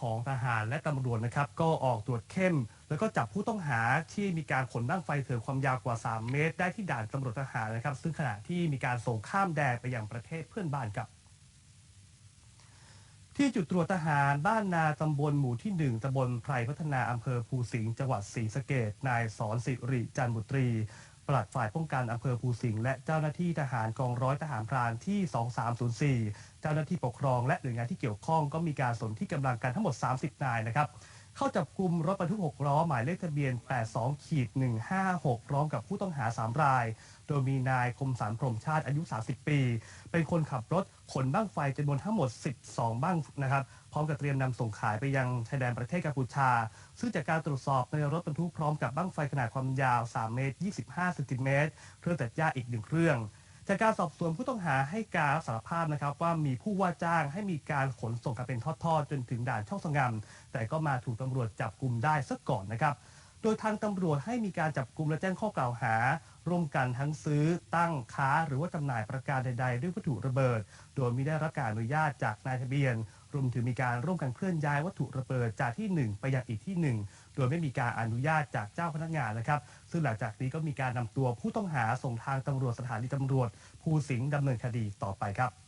ของทหารและตำรวจนะครับก็ออกตรวจเข้ม แล้วก็จับผู้ต้องหาที่มีการขนบ้างไฟเถื่อนความยาวกว่า 3 เมตร ได้ที่ด่านตำรวจทหารนะครับ ซึ่งขณะที่มีการส่งข้ามแดนไปยังประเทศเพื่อนบ้านครับที่จุดตรวจทหารบ้านนาตำบลหมู่ที่ 1ตำบลไพรพัฒนาอำเภอภูสิงห์จังหวัดศรีสะเกดนายสอนสิริจันบุตรี ปลัดฝ่ายป้องกันอำเภอภูสิงห์และเจ้าหน้าที่ทหารกองร้อยทหารพรานที่ 2304 เจ้าหน้าที่ปกครองและหน่วยงานที่เกี่ยวข้องก็มีการสนที่กำลังกันทั้งหมด 30 นายนะครับ เข้าจับกลุ่มรถบรรทุก 6 ล้อ หมายเลขทะเบียน 82ขีด156 พร้อมกับผู้ต้องหา 3 ราย โดยมีนายคมสันพรมชาติอายุ 30 ปี เป็นคนขับรถขนบ้างไฟจำนวนทั้งหมด 12 บ้างนะครับ พร้อมกับเตรียมนำส่งขายไปยังชายแดนประเทศกัมพูชา ซึ่งจากการตรวจสอบในรถบรรทุกพร้อมกับบ้างไฟขนาดความยาว 3 เมตร 25 เซนติเมตร เครื่องตัดหญ้าอีกหนึ่งเครื่อง จากการสอบสวนผู้ต้องหาให้การสารภาพนะครับว่ามีผู้ว่าจ้างให้มีการขนส่งกันเป็นทอดๆ จนถึงด่านช่องสงามแต่ก็มาถูกตำรวจจับกลุ่มได้ซะก่อนนะครับ ดยทางตำรวจให้มีการจับกลุ่มและแจ้งข้อกล่าวหา ร่วมกันทั้งซื้อตั้งค้า หรือว่าจำหน่ายประการใด ๆ ด้วยวัตถุระเบิด โดยไม่ได้รับการอนุญาตจากนายทะเบียน รวมถึงมีการร่วมกันเคลื่อนย้ายวัตถุระเบิดจากที่หนึ่งไปยังอีกที่หนึ่งโดยไม่มีการอนุญาตจากเจ้าพนักงานนะครับ ซึ่งหลังจากนี้ก็มีการนำตัวผู้ต้องหาส่งทางตำรวจสถานีตำรวจ ภูสิงห์ดำเนินคดีต่อไปครับ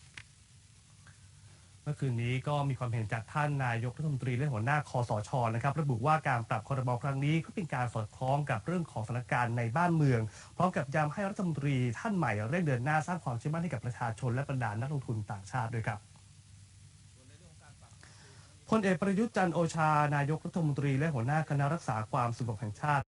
มื่อคืนนี้ก็มีความเห็นจากท่านนายกรัฐมนตรีและหัวหน้าคอสชนะครับระบุว่าการปรับคอรมอครั้งนี้ก็เป็นการสอดคล้องกับเรื่องของสถานการณ์ในบ้านเมือง พร้อมกับย้ำให้รัฐมนตรีท่านใหม่เร่งเดินหน้าสร้างความเชื่อมั่นให้กับประชาชนและบรรดานักลงทุนต่างชาติด้วยครับพลเอกประยุทธ์จันโอชานายกรัฐมนตรีและหัวหน้าคณะรักษาความสงบแห่งชาติ